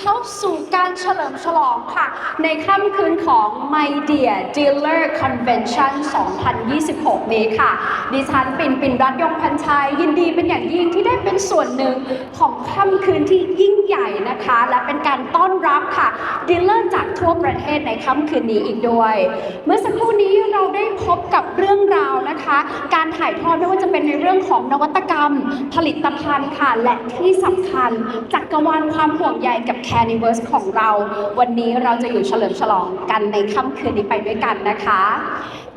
เข้าสู่การเฉลิมฉลองค่ะ ในค่ำคืนของ My Dear Dealer Convention 2026 นี้ค่ะ ดิฉันปิ่นปิ่นรัตยงพันชัย ยินดีเป็นอย่างยิ่งที่ได้เป็นส่วนหนึ่งของค่ำคืนที่ยิ่งใหญ่นะคะ และเป็นการต้อนรับค่ะดีลเลอร์จากทั่วประเทศในค่ำคืนนี้อีกด้วย เมื่อสักครู่นี้เราได้พบกับเรื่องราวนะคะ การถ่ายทอดไม่ว่าจะเป็นในเรื่องของนวัตกรรม ผลิตภัณฑ์ค่ะ และที่สำคัญจักรวาลความห่วงใยกับ Caniverse ของเรา วันนี้เราจะอยู่เฉลิมฉลองกันในค่ำคืนนี้ไปด้วยกันนะคะ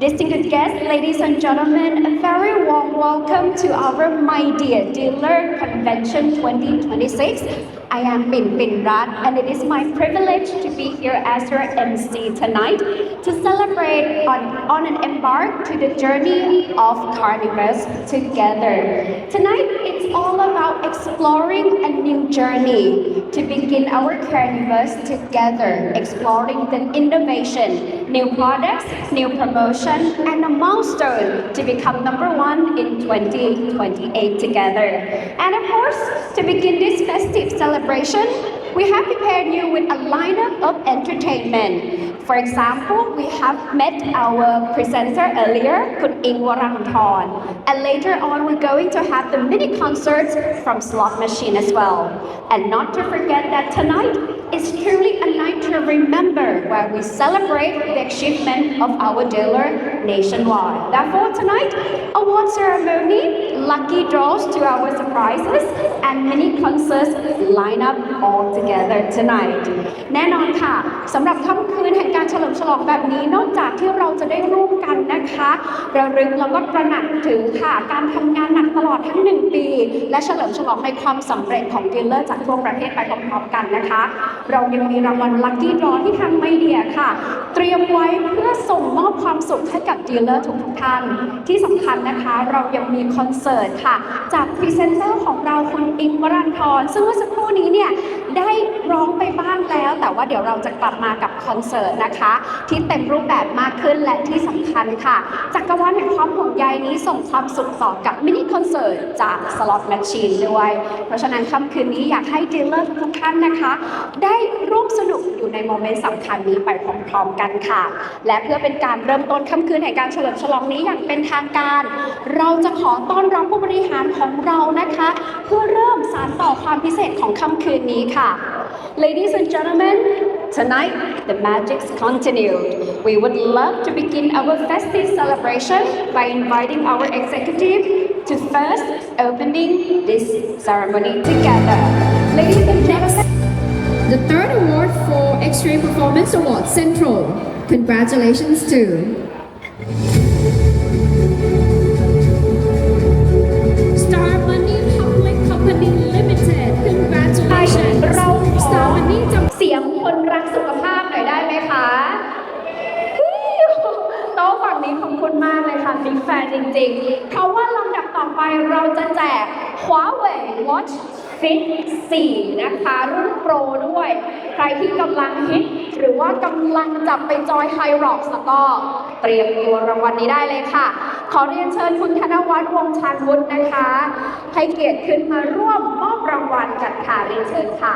Distinguished guests, ladies and gentlemen, a very warm welcome to our My Dear Dealer Convention 2026. I am Bin Bin Rat, and it is my privilege to be here as your MC tonight to celebrate on, on an embark to the journey of Carnivus together. Tonight, it's all about exploring a new journey to begin our Carnivus together, exploring the innovation, new products, new promotion, and a milestone to become number one in 2028 together. And of course, to begin this festive celebration, we have prepared you with a lineup of entertainment. For example, we have met our presenter earlier, Kun Ing Warangthorn. And later on, we're going to have the mini concerts from Slot Machine as well. And not to forget that tonight is truly a night to remember where we celebrate the achievement of our dealer nationwide. Therefore, tonight, award ceremony, lucky draws to our surprises, and mini concerts line up all together tonight. แน่นอนค่ะสำหรับค่ำคืนแห่งการเฉลิมฉลองแบบนี้นอกจากที่เราจะได้ร่วมกันนะคะระลึกแล้วก็ตระหนักถึงค่ะการทำงานหนักตลอดทั้ง 1 ปี และเฉลิมฉลองในความสำเร็จของดีลเลอร์จากทั่วประเทศไปพร้อมๆกันนะคะ เรายังมีรางวัลลัคกี้ดรอที่ทางไมเดียค่ะ เตรียมไว้เพื่อส่งมอบความสุขให้กับดีลเลอร์ทุกๆท่าน ที่สำคัญนะคะเรายังมีคอนเสิร์ตค่ะ จากพรีเซนเตอร์ของเราคุณอิงวรันทรซึ่งเมื่อสักครู่นี้เนี่ย ได้ร้องไปบ้างแล้ว แต่ว่าเดี๋ยวเราจะกลับมากับคอนเสิร์ตนะคะ ที่เต็มรูปแบบมากขึ้นและที่สำคัญค่ะ จักรวาลแห่งความห่วงใยนี้ส่งความสุขต่อกับมินิคอนเสิร์ตจากสล็อตแมชชีนด้วย เพราะฉะนั้นค่ำคืนนี้อยากให้ดีลเลอร์ทุกท่านนะคะ ได้ร่วมสนุกอยู่ในโมเมนต์สำคัญนี้ไปพร้อมๆกันค่ะ และเพื่อเป็นการเริ่มต้นค่ำคืนแห่งการเฉลิมฉลองนี้อย่างเป็นทางการ เราจะขอต้อนรับผู้บริหารของเรานะคะ เพื่อเริ่มสานต่อความพิเศษของค่ำคืนนี้ค่ะ Ladies and gentlemen, tonight the magic's continued. We would love to begin our festive celebration by inviting our executive to first opening this ceremony together. Ladies and gentlemen. The third award for Extreme Performance Award Central. Congratulations to เลยค่ะบิ๊กแฟนจริงๆ เพราะว่าลำดับต่อไปเราจะแจก Huawei Watch Fit 4 นะคะ รุ่นโปรด้วย ใครที่กำลังฮิต หรือว่ากำลังจับไปจอยไฮร็อกแล้วก็เตรียมตัวรางวัลนี้ได้เลยค่ะ ขอเรียนเชิญคุณธนวัฒน์วงชาญวุฒินะคะ ให้เกียรติขึ้นมาร่วมมอบรางวัลกันค่ะเรียนเชิญค่ะ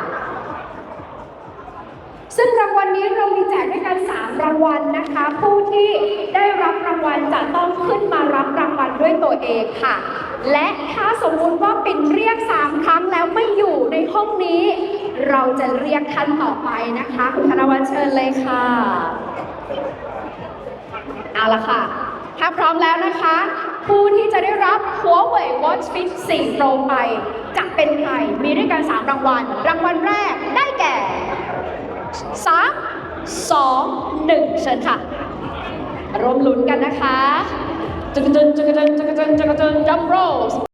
ซึ่งรางวัลนี้เรามีแจกด้วยกัน 3 รางวัลนะคะ ผู้ที่ได้รับรางวัลจะต้องขึ้นมารับรางวัลด้วยตัวเองค่ะ และถ้าสมมุติว่าปิ่นเรียก 3 ครั้งแล้วไม่อยู่ในห้องนี้ เราจะเรียกท่านต่อไปนะคะ คุณธนวัฒน์เชิญเลยค่ะ เอาละค่ะ ถ้าพร้อมแล้วนะคะ ผู้ที่จะได้รับ Huawei Watch Fit 4 Pro ไปจะเป็นใคร มีด้วยกัน 3 รางวัล รางวัลแรกได้แก่ สามสองหนึ่งเชิญค่ะร่วมลุ้นกันนะคะจุกจุนจุกจุนจุกจุนจุกจุนจัมโรส